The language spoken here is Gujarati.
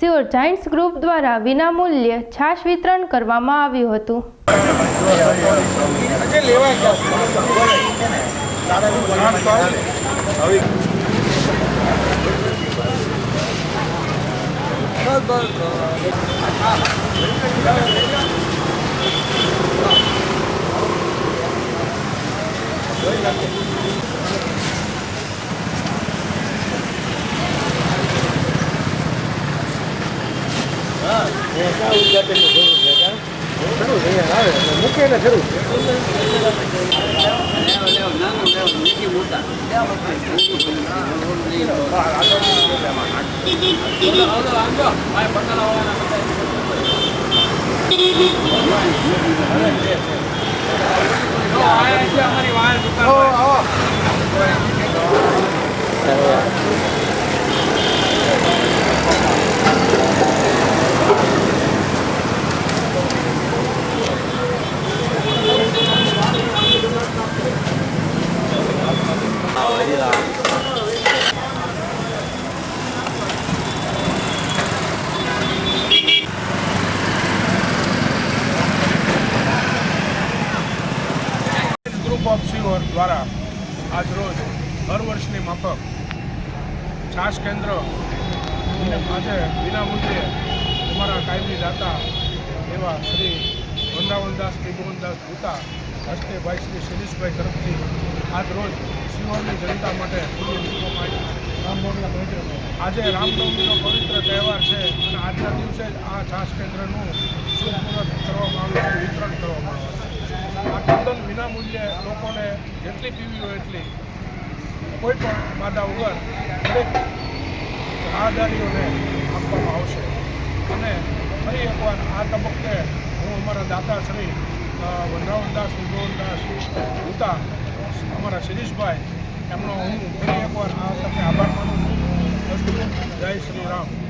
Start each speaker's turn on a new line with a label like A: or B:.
A: સિયોર જાયન્ટ્સ ગ્રુપ દ્વારા વિનામૂલ્યે છાશ વિતરણ કરવામાં આવ્યું હતું.
B: કા ઉદઘાટનની જરૂર છે કા ખરું છે અહીંયા આવે. મૂકે ને ખરું અમારી વાળ દુકાન
C: ગ્રુપ ઓફ સિયોર દ્વારા આજરોજ દર વર્ષની માફક છાશ કેન્દ્ર આજે આજે વિનામૂલ્યે અમારા કાયમી દાતા એવા શ્રી વૃંદાવનદાસ, ત્રિભુવનદાસ ભૂતા હસ્તે ભાઈ શ્રી શિરીષભાઈ તરફથી આજ રોજ સિયોરની જનતા માટે આજે રામનવમીનો પવિત્ર તહેવાર છે અને આજના દિવસે જ આ છાશ કેન્દ્રનું શુભમુહૂર્ત કરવામાં આવ્યું વિતરણ કરવામાં આવ્યું વિનામૂલ્યે લોકોને જેટલી પીવી હોય એટલી. કોઈ પણ માદા વગર દરેક રાહદારીઓને આપવામાં આવશે. અને ફરી એકવાર આ તબક્કે હું અમારા દાતાશ્રી વનરાવનદાસ વિજોવનદાસ ભૂતા અમારા શિરીષભાઈ, એમનો હું ફરી એકવાર આ તમને આભાર માનું છું. જય શ્રી રામ.